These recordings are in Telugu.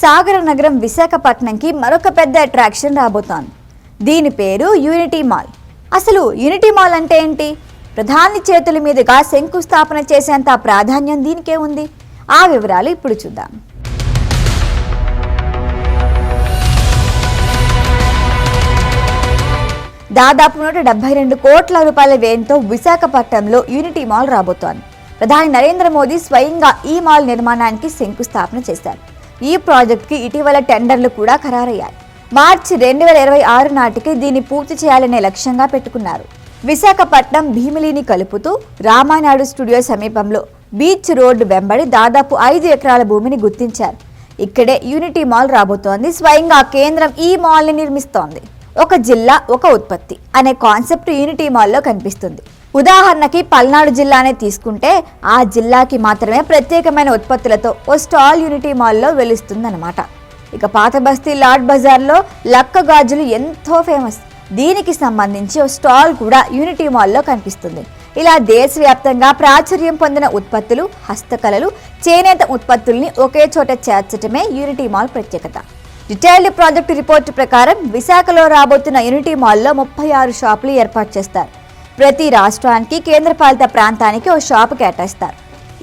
సాగర నగరం విశాఖపట్నంకి మరొక పెద్ద అట్రాక్షన్ రాబోతోంది. దీని పేరు యూనిటీ మాల్ అసలు యూనిటీ మాల్ అంటే ఏంటి? ప్రధాని చేతుల మీదుగా శంకుస్థాపన చేసేంత ప్రాధాన్యం దీనికే ఉంది. ఆ వివరాలు ఇప్పుడు చూద్దాం. దాదాపు నూట డెబ్బై రెండు కోట్ల రూపాయల వ్యయంతో విశాఖపట్నంలో యూనిటీ మాల్ రాబోతోంది. ప్రధాని నరేంద్ర మోదీ స్వయంగా ఈ మాల్ నిర్మాణానికి శంకుస్థాపన చేశారు. ఈ ప్రాజెక్టుకి ఇటీవల టెండర్లు కూడా ఖరారయ్యాయి. మార్చి రెండు వేల ఇరవై ఆరు నాటికి దీన్ని పూర్తి చేయాలనే లక్ష్యంగా పెట్టుకున్నారు. విశాఖపట్నం భీమిలిని కలుపుతూ రామానాయుడు స్టూడియో సమీపంలో బీచ్ రోడ్డు వెంబడి దాదాపు ఐదు ఎకరాల భూమిని గుర్తించారు. ఇక్కడే యూనిటీ మాల్ రాబోతోంది. స్వయంగా కేంద్రం ఈ మాల్ని నిర్మిస్తోంది. ఒక జిల్లా ఒక ఉత్పత్తి అనే కాన్సెప్ట్ యూనిటీ మాల్లో కనిపిస్తుంది. ఉదాహరణకి పల్నాడు జిల్లానే తీసుకుంటే ఆ జిల్లాకి మాత్రమే ప్రత్యేకమైన ఉత్పత్తులతో ఓ స్టాల్ యూనిటీ మాల్లో వెలుస్తుందన్నమాట. ఇక పాత బస్తీ లాడ్ బజార్లో లక్క గాజులు ఎంతో ఫేమస్. దీనికి సంబంధించి ఓ స్టాల్ కూడా యూనిటీ మాల్లో కనిపిస్తుంది. ఇలా దేశవ్యాప్తంగా ప్రాచుర్యం పొందిన ఉత్పత్తులు హస్తకళలు చేనేత ఉత్పత్తుల్ని ఒకే చోట చేర్చటమే యూనిటీ మాల్ ప్రత్యేకత. డీటెయిల్డ్ ప్రాజెక్టు రిపోర్టు ప్రకారం విశాఖలో రాబోతున్న యూనిటీ మాల్లో ముప్పై ఆరు షాపులు ఏర్పాటు చేస్తారు. ప్రతి రాష్ట్రానికి కేంద్రపాలిత ప్రాంతానికి ఓ షాపు కేటాయిస్తారు.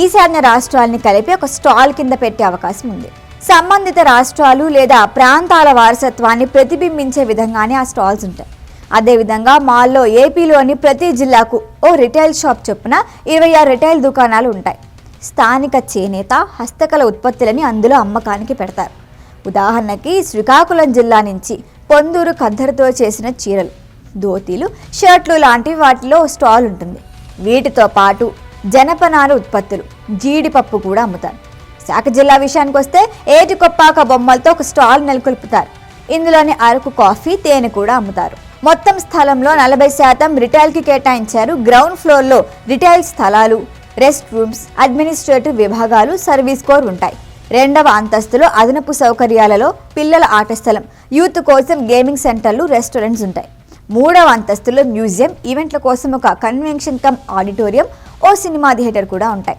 ఈశాన్య రాష్ట్రాలని కలిపి ఒక స్టాల్ కింద పెట్టే అవకాశం ఉంది. సంబంధిత రాష్ట్రాలు లేదా ప్రాంతాల వారసత్వాన్ని ప్రతిబింబించే విధంగానే ఆ స్టాల్స్ ఉంటాయి. అదేవిధంగా మాల్లో ఏపీలోని ప్రతి జిల్లాకు ఓ రిటైల్ షాప్ చొప్పున ఇరవై ఆరు రిటైల్ దుకాణాలు ఉంటాయి. స్థానిక చేనేత హస్తకళ ఉత్పత్తులని అందులో అమ్మకానికి పెడతారు. ఉదాహరణకి శ్రీకాకుళం జిల్లా నుంచి పొందూరు ఖద్దరుతో చేసిన చీరలు. ధోతీలు షర్ట్లు లాంటి వాటిలో స్టాల్ ఉంటుంది. వీటితో పాటు జనపనార ఉత్పత్తులు జీడిపప్పు కూడా అమ్ముతారు. శాఖ జిల్లా విషయానికి వస్తే ఏటికొప్పాక బొమ్మలతో ఒక స్టాల్ నెలకొల్పుతారు. ఇందులోని అరకు కాఫీ తేనె కూడా అమ్ముతారు. మొత్తం స్థలంలో నలభై శాతం రిటైల్కి కేటాయించారు గ్రౌండ్ ఫ్లోర్లో రిటైల్ స్థలాలు రెస్ట్ రూమ్స్ అడ్మినిస్ట్రేటివ్ విభాగాలు సర్వీస్ కోర్ ఉంటాయి. రెండవ అంతస్తులో అదనపు సౌకర్యాలలో పిల్లల ఆట స్థలం యూత్ కోసం గేమింగ్ సెంటర్లు రెస్టారెంట్స్ ఉంటాయి. మూడవ అంతస్తులో మ్యూజియం ఈవెంట్ల కోసం ఒక కన్వెన్షన్ కమ్ ఆడిటోరియం ఓ సినిమా థియేటర్ కూడా ఉంటాయి.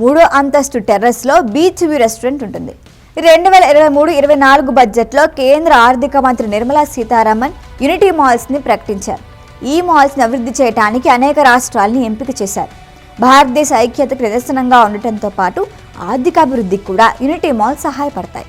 మూడో అంతస్తు టెర్రస్లో బీచ్ వ్యూ రెస్టారెంట్ ఉంటుంది. రెండు వేల ఇరవై మూడు ఇరవై నాలుగు బడ్జెట్లో కేంద్ర ఆర్థిక మంత్రి నిర్మలా సీతారామన్ యూనిటీ మాల్స్ని ప్రకటించారు. ఈ మాల్స్ని అభివృద్ధి చేయడానికి అనేక రాష్ట్రాలని ఎంపిక చేశారు. భారతదేశ ఐక్యతకు నిదర్శనంగా ఉండటంతో పాటు ఆర్థికాభివృద్ధికి కూడా యూనిటీ మాల్ సహాయపడతాయి.